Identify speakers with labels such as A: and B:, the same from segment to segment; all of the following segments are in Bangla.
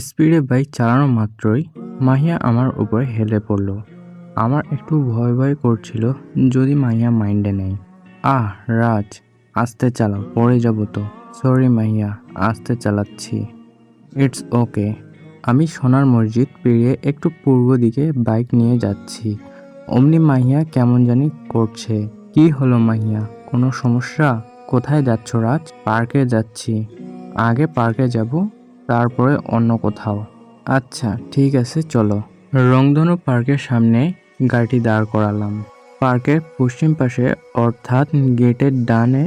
A: স্পিডে বাইক চালানো মাত্রই মাহিয়া আমার উপরে হেলে পড়ল। আমার একটু ভয় ভয় করছিল যদি মাহিয়া মাইন্ডে নেই। আহ, রাজ, আস্তে চালাও, পড়ে যাব তো। সরি মাহিয়া, আস্তে চালাচ্ছি। ইটস ওকে আমি সোনার মসজিদ পেরিয়ে একটু পূর্ব দিকে বাইক নিয়ে যাচ্ছি। অমনি মাহিয়া কেমন জানি করছে। কি হলো মাহিয়া, কোনো সমস্যা? কোথায় যাচ্ছ রাজ? পার্কে যাচ্ছি। আগে পার্কে যাব তারপরে অন্য কোথাও। আচ্ছা ঠিক আছে, চলো। রংধনু পার্কের সামনে গাড়িটি দাঁড় করালাম। পার্কের পশ্চিম পাশে, অর্থাৎ গেটের ডানে,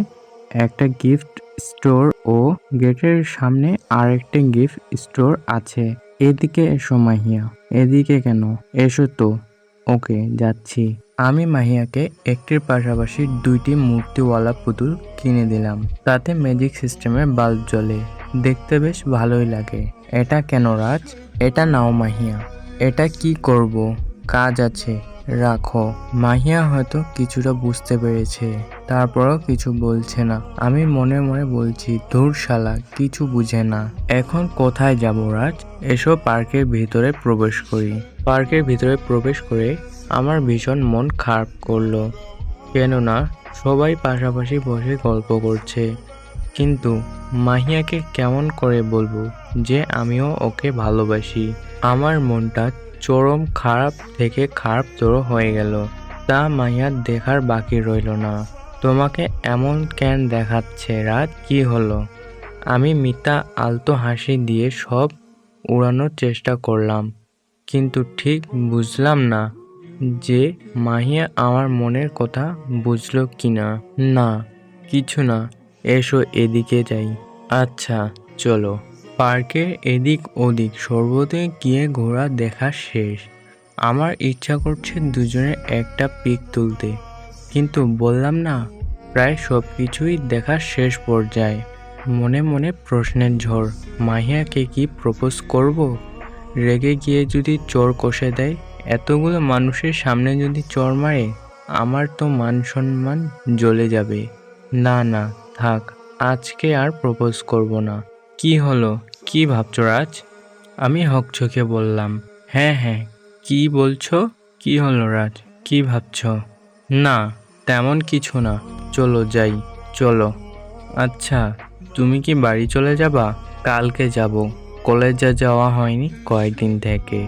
A: একটা গিফট স্টোর ও গেটের সামনে আরেকটা গিফট স্টোর আছে। এদিকে এসো, মাহিয়া। এদিকে কেন? এসো তো। ওকে, যাচ্ছি। আমি মাহিয়াকে একটির পাশাপাশি দুইটি মূর্তিওয়ালা পুতুল কিনে দিলাম। তাতে ম্যাজিক সিস্টেমের বাল্ব জ্বলে। দেখতে বেশ ভালোই লাগে। এটা কেন রাজ? এটা নাও মাহিয়া। এটা কি করব? কাজ আছে, রাখো। মাহিয়া হয়তো কিছুটা বুঝতে পেরেছে, তারপরও কিছু বলছে না। আমি মনে মনে বলছি, ধুর শালা, কিছু বুঝে না। এখন কোথায় যাব রাজ? এসো পার্কের ভিতরে প্রবেশ করি। পার্কের ভিতরে প্রবেশ করে আমার ভীষণ মন খারাপ করল। কেননা, সবাই পাশাপাশি বসে গল্প করছে। কিন্তু মাহিয়াকে কেমন করে বলব যে আমিও ওকে ভালোবাসি? আমার মনটা চরম খারাপ থেকে খারাপ খারাপতর হয়ে গেল। তা মাহিয়া দেখার বাকি রইল না। তোমাকে এমন কেন দেখাচ্ছে রাত কি হলো? আমি মিতা আলতো হাসি দিয়ে সব উড়ানোর চেষ্টা করলাম, কিন্তু ঠিক বুঝলাম না যে মাহিয়া আমার মনের কথা বুঝলো কিনা। না, কিছু না। এসো এদিকে যাই। আচ্ছা চলো। পার্কের এদিক ওদিক সর্বতে গিয়ে ঘোরা দেখা শেষ। আমার ইচ্ছা করছে দুজনে একটা পিক তুলতে। কিন্তু বললাম না, প্রায় সব কিছুই দেখা শেষ পর্যায়ে। মনে মনে প্রশ্নের ঝড়, মাহিয়াকে কি প্রপোজ করব? রেগে গিয়ে যদি চোর কষে দেয়, এতগুলো মানুষের সামনে যদি চর মারে, আমার তো মান সম্মান জ্বলে যাবে। না না থাক, আজকে আর প্রপোজ করব না। কি হলো? কি ভাবছ রাজ? আমি হকচকে বললাম। হ্যাঁ হ্যাঁ। কি বলছো? কি হলো রাজ? কি ভাবছ? না, তেমন কিছু না। চলো যাই, চলো। আচ্ছা তুমি কি বাড়ি চলে যাবা? কালকে যাব। কলেজে যাওয়া হয়নি কয়েকদিন থেকে।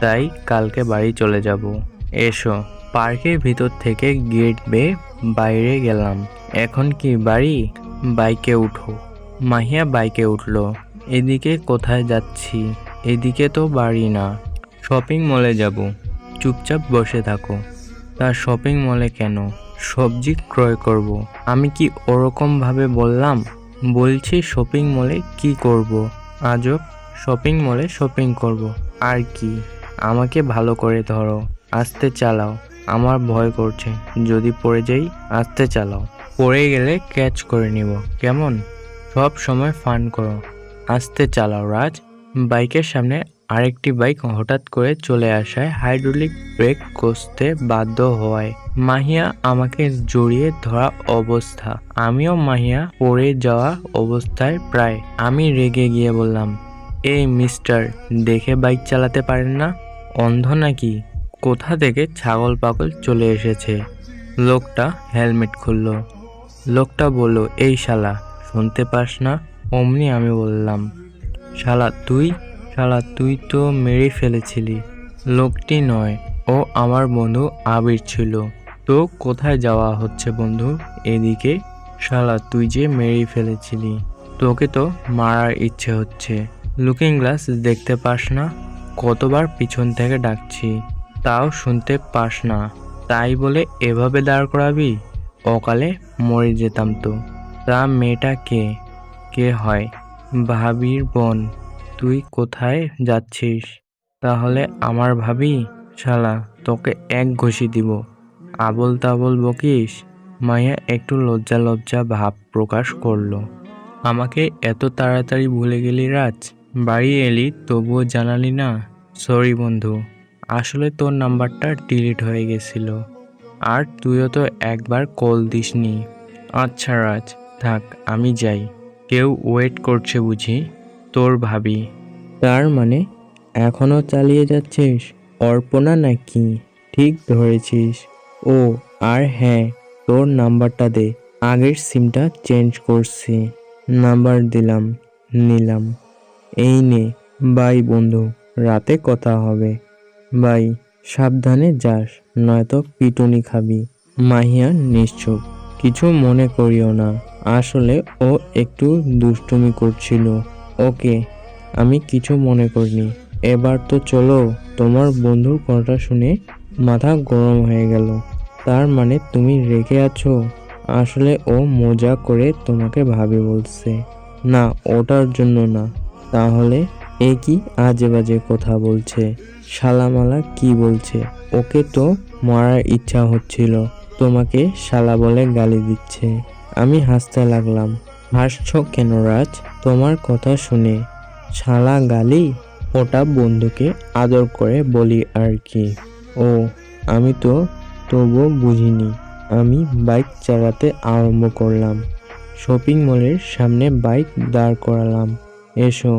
A: তাই কালকে বাড়ি চলে যাব। এসো। পার্কের ভিতর থেকে গেট বেয়ে বাইরে গেলাম। এখন কি বাড়ি? বাইকে উঠো। মাহিয়া বাইকে উঠল। এদিকে কোথায় যাচ্ছি? এদিকে তো বাড়ি না। শপিং মলে যাব। চুপচাপ বসে থাকো। তা শপিং মলে কেন? সবজি ক্রয় করব। আমি কি ওরকম ভাবে বললাম? বলছি শপিং মলে কি করব। আজব শপিং মলে শপিং করব। আর কি? আমাকে ভালো করে ধরো। আস্তে চালাও। আমার ভয় করছে। যদি পড়ে যাই, আস্তে চালাও। পড়ে গেলে ক্যাচ করে নিব। কেমন? সব সময় ফান করো। আস্তে চালাও, রাজ। বাইকের সামনে আরেকটি বাইক হঠাৎ করে চলে আসায় হাইড্রোলিক ব্রেক কষতে বাধ্য হওয়ায় মাহিয়া আমাকে জড়িয়ে ধরা অবস্থা। আমিও মাহিয়া পড়ে যাওয়া অবস্থায় প্রায়। আমি রেগে গিয়ে বললাম, এই মিস্টার, দেখে বাইক চালাতে পারেন না? অন্ধ নাকি? কোথা থেকে ছাগল পাগল চলে এসেছে? লোকটা হেলমেট খুললো। লোকটা বলল, এই শালা, শুনতে পাস না? অমনি আমি বললাম, শালা, তুই? শালা, তুই তো মেরে ফেলেছিলি। লোকটি নয়, ও আমার বন্ধু আবির ছিল। তো কোথায় যাওয়া হচ্ছে বন্ধু? এদিকে? শালা, তুই যে মেরে ফেলেছিলি। তোকে তো মারার ইচ্ছে হচ্ছে। লুকিং গ্লাস দেখতে পাস না? কতবার পিছন থেকে ডাকছি। তাও শুনতে পাস না। তাই বলে এভাবে দাঁড় করাবি? অকালে মরে যেতাম তো। তা মেয়েটা কে? কে হয়? ভাবির বোন। তুই কোথায় যাচ্ছিস? তাহলে আমার ভাবি? শালা, তোকে এক ঘষি দিব। আবল তাবল বকিস? মায়া একটু লজ্জা লজ্জা ভাব প্রকাশ করল। আমাকে এত তাড়াতাড়ি ভুলে গেলি রাজ? বাড়ি এলি, তবুও জানালি না? সরি বন্ধু। আসলে তোর নাম্বারটা ডিলিট হয়ে গেছিল। আর তুইও তো একবার কল দিসনি। আচ্ছা রাজ, থাক, আমি যাই। কেউ ওয়েট করছে বুঝি, তোর ভাবি। তার মানে এখনও চালিয়ে যাচ্ছিস? অর্পণা নাকি? ঠিক ধরেছিস। ও, আর হ্যাঁ তোর নাম্বারটা দে। আগের সিমটা চেঞ্জ করছি। নাম্বার দিলাম, নিলাম। এই নে, বাই বন্ধু, রাতে কথা হবে। বাই সাবধানে যাস, নয়তো পিটুনি খাবি। মাহিয়া নিশ্চুপ, কিছু মনে করিও না। আসলে ও একটু দুষ্টুমি করছিল। ওকে, আমি কিছু মনে করিনি। এবার তো চলো, তোমার বন্ধুর কথা শুনে মাথা গরম হয়ে গেল। তার মানে তুমি রেগে আছো? আসলে ও মজা করে তোমাকে ভাবে বলছে। না, ওটার জন্য না। তাহলে এ কি আজে বাজে কথা বলছে? শালামালা কি বলছে? ওকে তো মারার ইচ্ছা হচ্ছিল, তোমাকে শালা বলে গালি দিচ্ছে। আমি হাসতে লাগলাম, হাসছ কেন রাজ? তোমার কথা শুনে। শালা গালি? ওটা বন্ধুকে আদর করে বলি আর কি। ও, আমি তো তবুও বুঝিনি। আমি বাইক চালাতে আরম্ভ করলাম। শপিং মলের সামনে বাইক দাঁড় করালাম। এসো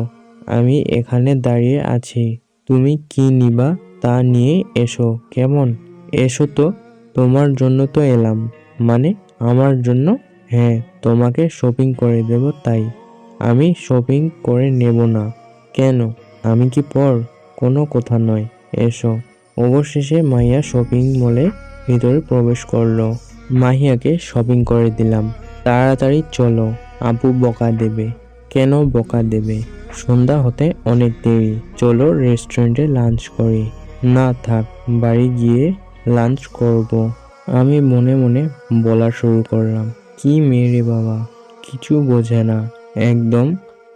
A: আমি এখানে দাঁড়িয়ে আছি। তুমি কি নিবা তা নিয়ে এসো। কেমন? এসো তো, তোমার জন্য তো এলাম। মানে আমার জন্য? হ্যাঁ তোমাকে শপিং করে দেব তাই। আমি শপিং করে নেব না। কেন? আমি কি পর? কোনো কথা নয়। এসো। অবশেষে মাইয়া শপিং মলে ভিতরে প্রবেশ করল। মাহিয়াকে শপিং করে দিলাম। তাড়াতাড়ি চলো, আপু বকা দেবে। কেন বকা দেবে? সন্ধ্যা হতে অনেক দেরি। চলো রেস্টুরেন্টে লাঞ্চ করি। না থাক, বাড়ি গিয়ে লাঞ্চ করব। আমি মনে মনে বলা শুরু করলাম, কি মেরে বাবা? কিছু বোঝে না। একদম,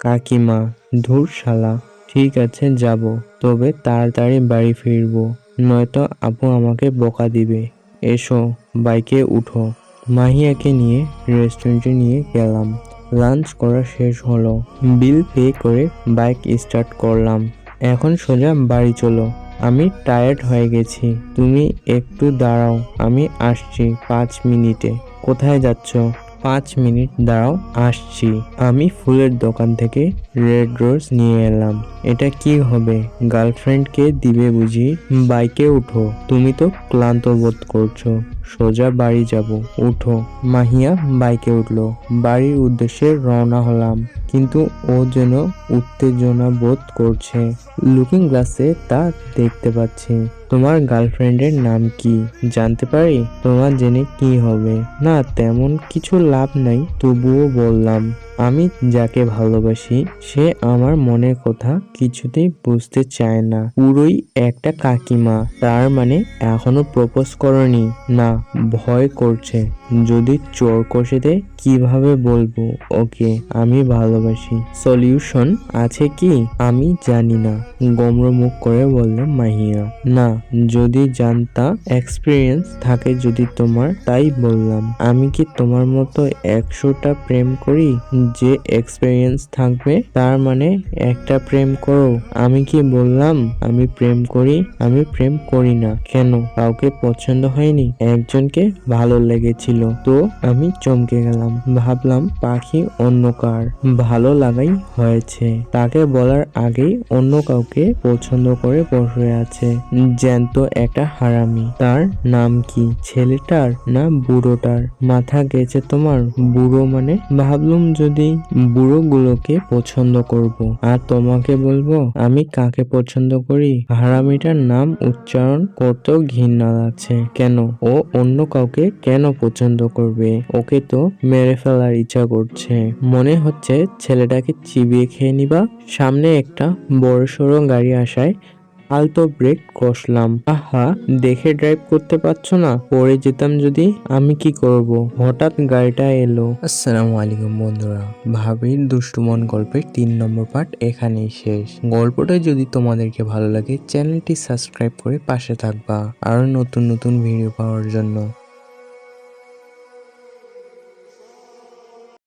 A: কাকিমা, ধুর শালা, ঠিক আছে, যাব, তবে তাড়াতাড়ি বাড়ি ফিরবো, নয়তো আপু আমাকে বকা দিবে। এসো, বাইকে উঠো। মাহিয়াকে নিয়ে রেস্টুরেন্টে নিয়ে গেলাম। লাঞ্চ করা শেষ হলো। বিল পে করে বাইক স্টার্ট করলাম। এখন সোজা বাড়ি চলো। আমি টায়ার্ড হয়ে গেছি। তুমি একটু দাঁড়াও। আমি আসছি পাঁচ মিনিটে। কোথায় যাচ্ছ? পাঁচ মিনিট দাঁড়াও, আসছি। আমি ফুলের দোকান থেকে রেড রোজ নিয়ে এলাম। এটা কি হবে? গার্লফ্রেন্ডকে দিবে বুঝি? বাইকে উঠো। তুমি তো ক্লান্ত বোধ করছ। সোজা বাড়ি যাব। উঠো। মাহিয়া বাইকে উঠল। বাড়ির উদ্দেশ্যে রওনা হলাম। কিন্তু ও যেন উত্তেজনা বোধ করছে। লুকিং গ্লাসে তা দেখতে পাচ্ছি। তোমার গার্লফ্রেন্ডের নাম কি? জানতে পারি? তোমার জেনে কি হবে? না, তেমন কিছু লাভ নাই, তবুও বললাম। আমি যাকে ভালোবাসি, সে আমার মনের কথা কিছুতেই বুঝতে চায় না। পুরোই একটা কাকিমা। তার মানে এখনও প্রপোজ করনি। না, ভয় করছে। যদি চোর কষে দেয়, কীভাবে বলব? ওকে, আমি ভালোবাসি। সলিউশন আছে কি? আমি জানি না। গম্র মুখ করে বলল মাহিয়া। না, যদি জানতা এক্সপিরিয়েন্স থাকে যদি তোমার, তাই বললাম। আমি কি তোমার মতো একশোটা প্রেম করি? যে এক্সপিরিয়েন্স থাকবে, তার মানে একটা প্রেম করো। আমি কি বললাম? আমি প্রেম করি, আমি প্রেম করি না। কেন? কাউকে পছন্দ হয়নি, একজনকে ভালো লেগেছিল। তো আমি চমকে গেলাম। ভাবলাম পাখি অন্য কার। ভালো লাগাই হয়েছে। তাকে বলার আগেই অন্য কাউকে পছন্দ করে বসে আছে। জ্যান্ত একটা হারামি। তার নাম কি? ছেলেটার না বুড়োটার? মাথা গেছে তোমার? বুড়ো মানে? ভাবলুম যদি বুড়োগুলোকে পছন্দ করব। আর তোমাকে বলব, আমি কাকে পছন্দ করি? হারামিটার নাম উচ্চারণ করতেও ঘৃণা লাগছে। কেন? ও অন্য কাউকে কেন পছন্দ করবে? ওকে তো মেরে ফেলার ইচ্ছা করছে। মনে হচ্ছে ছেলেটাকে চিবিয়ে খেয়ে নিবা। সামনে একটা বড়সড় গাড়ি আসায় আলতো ব্রেক কষলাম। আহা, দেখে ড্রাইভ করতে পারছ না? পড়ে যেতাম যদি, আমি কি করব? হঠাৎ গাড়িটা এলো। আসসালামু আলাইকুম বন্ধুরা। ভাবির দুষ্টুমন গল্পের তিন নম্বর পার্ট এখানেই শেষ। গল্পটা যদি তোমাদেরকে ভালো লাগে, চ্যানেলটি সাবস্ক্রাইব করে পাশে থাকবা। আরও নতুন নতুন ভিডিও পাওয়ার জন্য।